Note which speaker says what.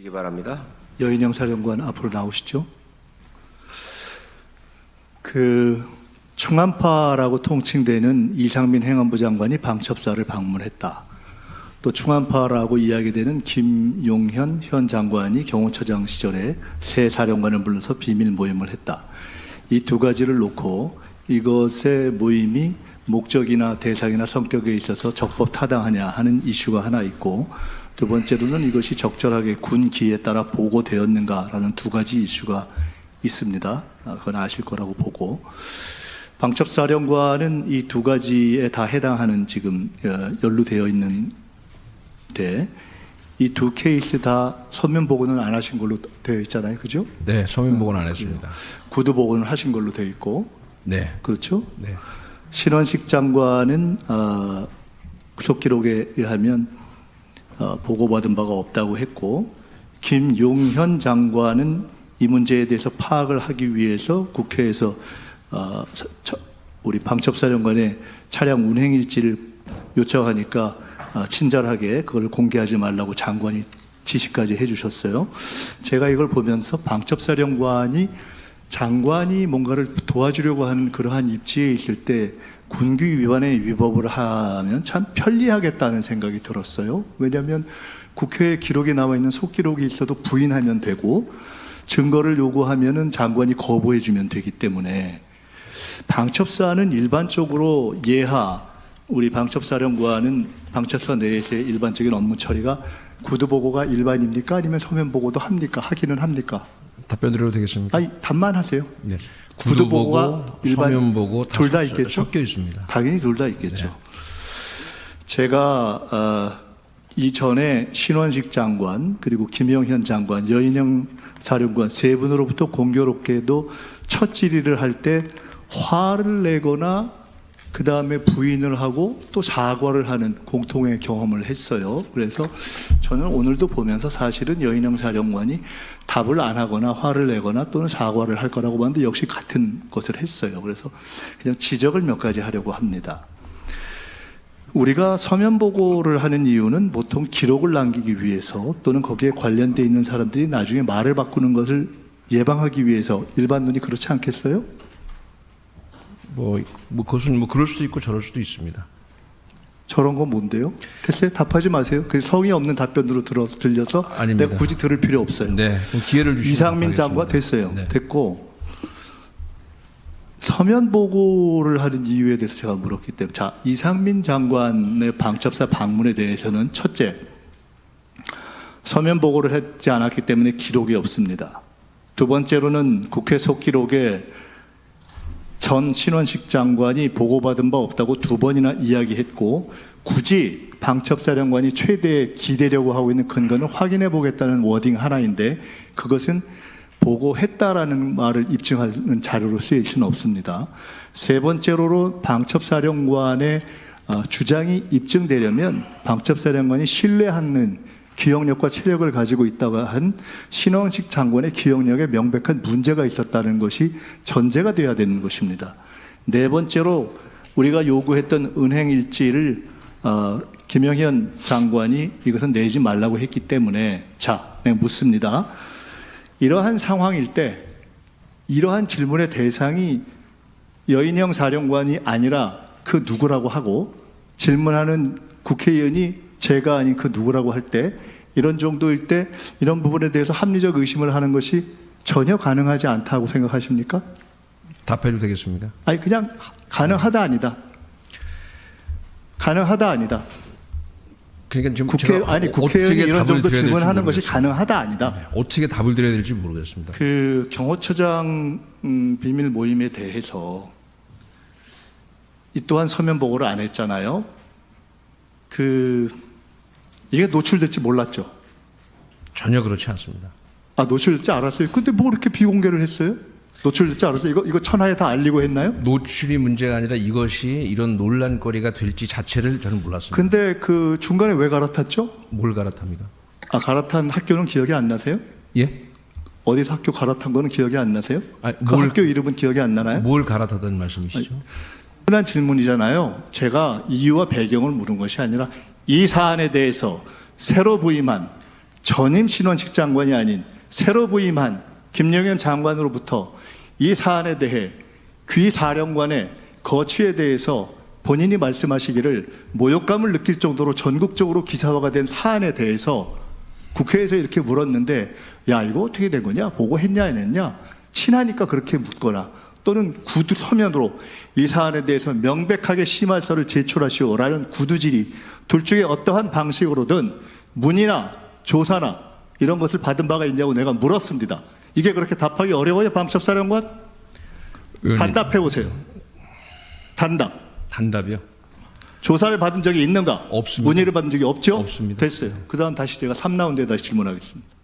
Speaker 1: 시기 바랍니다.
Speaker 2: 여인영 사령관 앞으로 나오시죠. 그 충안파라고 통칭되는 이상민 행안부 장관이 방첩사를 방문했다. 또 충안파라고 이야기되는 김용현 현 장관이 경호처장 시절에 새 사령관을 불러서 비밀 모임을 했다. 이 두 가지를 놓고 이것의 모임이 목적이나 대상이나 성격에 있어서 적법 타당하냐 하는 이슈가 하나 있고 두 번째로는 이것이 적절하게 군 기에 따라 보고되었는가라는 두 가지 이슈가 있습니다. 아, 그건 아실 거라고 보고 방첩사령관은 이 두 가지에 다 해당하는 지금 어, 연루되어 있는데 이 두 케이스 다 서면 보고는 안 하신 걸로 되어 있잖아요, 그죠?
Speaker 3: 네, 서면 보고는 안 했습니다.
Speaker 2: 구두 보고는 하신 걸로 되어 있고
Speaker 3: 네,
Speaker 2: 그렇죠?
Speaker 3: 네,
Speaker 2: 신원식 장관은 어, 구속 기록에 의하면 어, 보고받은 바가 없다고 했고 김용현 장관은 이 문제에 대해서 파악을 하기 위해서 국회에서 어, 우리 방첩사령관의 차량 운행 일지를 요청하니까 어, 친절하게 그걸 공개하지 말라고 장관이 지시까지 해주셨어요. 제가 이걸 보면서 방첩사령관이 장관이 뭔가를 도와주려고 하는 그러한 입지에 있을 때 군규 위반의 위법을 하면 참 편리하겠다는 생각이 들었어요. 왜냐하면 국회에 기록에 나와 있는 속기록이 있어도 부인하면 되고 증거를 요구하면은 장관이 거부해 주면 되기 때문에 방첩사는 일반적으로 예하 우리 방첩사령관은 방첩사 내에서의 일반적인 업무 처리가 구두 보고가 일반입니까 아니면 서면 보고도 합니까 하기는 합니까?
Speaker 3: 답변 드려도 되겠습니까?
Speaker 2: 아니 답만 하세요.
Speaker 3: 네,
Speaker 2: 구두 보고, 일반-
Speaker 3: 보고
Speaker 2: 둘다
Speaker 3: 섞여-
Speaker 2: 있겠죠?
Speaker 3: 섞여 있습니다.
Speaker 2: 당연히 둘 다 있겠죠. 제가 어, 이전에 신원식 장관 그리고 김영현 장관, 여인영 사령관 세 분으로부터 공교롭게도 첫 질의를 할 때 화를 내거나 그 다음에 부인을 하고 또 사과를 하는 공통의 경험을 했어요. 그래서 저는 오늘도 보면서 사실은 여인영 사령관이 답을 안 하거나 화를 내거나 또는 사과를 할 거라고 봤는데 역시 같은 것을 했어요. 그래서 그냥 지적을 몇 가지 하려고 합니다. 우리가 서면 보고를 하는 이유는 보통 기록을 남기기 위해서 또는 거기에 관련돼 있는 사람들이 나중에 말을 바꾸는 것을 예방하기 위해서 일반 눈이 그렇지 않겠어요?
Speaker 3: 뭐, 뭐 그것은 뭐 그럴 수도 있고 저럴 수도 있습니다.
Speaker 2: 저런 건 뭔데요? 됐어요? 답하지 마세요. 그 성의 없는 답변으로 들어 들려서
Speaker 3: 아닙니다.
Speaker 2: 내가 굳이 들을 필요 없어요.
Speaker 3: 네, 기회를 주시면
Speaker 2: 이상민. 장관 됐어요.
Speaker 3: 네.
Speaker 2: 됐고 서면 보고를 하는 이유에 대해서 제가 물었기 때문에 자 이상민 장관의 방첩사 방문에 대해서는 첫째 서면 보고를 했지 않았기 때문에 기록이 없습니다. 두 번째로는 국회 속기록에 전 신원식 장관이 보고받은 바 없다고 두 번이나 이야기했고 굳이 방첩사령관이 최대 기대려고 하고 있는 근거는 확인해 보겠다는 워딩 하나인데 그것은 보고했다라는 말을 입증하는 자료로 쓰일 수는 없습니다. 세 번째로 방첩사령관의 어, 주장이 입증되려면 방첩사령관이 신뢰하는 기억력과 체력을 가지고 있다고 한 신원식 장관의 기억력에 명백한 문제가 있었다는 것이 전제가 돼야 되는 것입니다. 네 번째로 우리가 요구했던 은행 일지를 어, 김영현 장관이 이것은 내지 말라고 했기 때문에 자, 네, 묻습니다. 이러한 상황일 때 이러한 질문의 대상이 여인영 사령관이 아니라 그 누구라고 하고 질문하는 국회의원이 제가 아닌 그 누구라고 할 때 이런 정도일 때 이런 부분에 대해서 합리적 의심을 하는 것이 전혀 가능하지 않다고 생각하십니까?
Speaker 3: 답해도 되겠습니까?
Speaker 2: 아니 그냥 가능하다 아니다. 가능하다 아니다.
Speaker 3: 그러니까 지금
Speaker 2: 국회 아니
Speaker 3: 어-
Speaker 2: 국회의원이 이런 정도 질문하는 것이. 가능하다 아니다.
Speaker 3: 네, 어떻게 답을 드려야 될지 모르겠습니다.
Speaker 2: 그 경호처장 음, 비밀 모임에 대해서 이 또한 서면 보고를 안 했잖아요. 그 이게 노출될지 몰랐죠.
Speaker 3: 전혀 그렇지 않습니다.
Speaker 2: 아 노출될지 알았어요. 근데 뭐 이렇게 비공개를 했어요? 노출될지 알았어요. 이거 이거 천하에 다 알리고 했나요?
Speaker 3: 노출이 문제가 아니라 이것이 이런 논란거리가 될지 자체를 저는 몰랐습니다.
Speaker 2: 근데 그 중간에 왜 갈아탔죠?
Speaker 3: 뭘 갈아탑니까?
Speaker 2: 아 갈아탄 학교는 기억이 안 나세요?
Speaker 3: 예?
Speaker 2: 어디서 학교 갈아탄 거는 기억이 안 나세요?
Speaker 3: 아니,
Speaker 2: 그
Speaker 3: 뭘-
Speaker 2: 학교 이름은 기억이 안 나나요?
Speaker 3: 뭘 갈아타던 말씀이시죠?
Speaker 2: 흔한 질문이잖아요. 제가 이유와 배경을 물은 것이 아니라 이 사안에 대해서 새로 부임한 전임 신원식 장관이 아닌 새로 부임한 김영현 장관으로부터 이 사안에 대해 귀 사령관의 거취에 대해서 본인이 말씀하시기를 모욕감을 느낄 정도로 전국적으로 기사화가 된 사안에 대해서 국회에서 이렇게 물었는데 야 이거 어떻게 된 거냐 보고했냐 안 했냐 친하니까 그렇게 묻거나 또는 구두 서면으로 이 사안에 대해서 명백하게 심할서를 제출하시오라는 구두질이 둘 중에 어떠한 방식으로든 문의나 조사나 이런 것을 받은 바가 있냐고 내가 물었습니다. 이게 그렇게 답하기 어려워요, 방첩사령관? 단답해 보세요. 단답.
Speaker 3: 단답이요.
Speaker 2: 조사를 받은 적이 있는가?
Speaker 3: 없습니다.
Speaker 2: 문의를 받은 적이 없죠?
Speaker 3: 없습니다.
Speaker 2: 됐어요. 그 다음 다시 제가 3라운드에 다시 질문하겠습니다.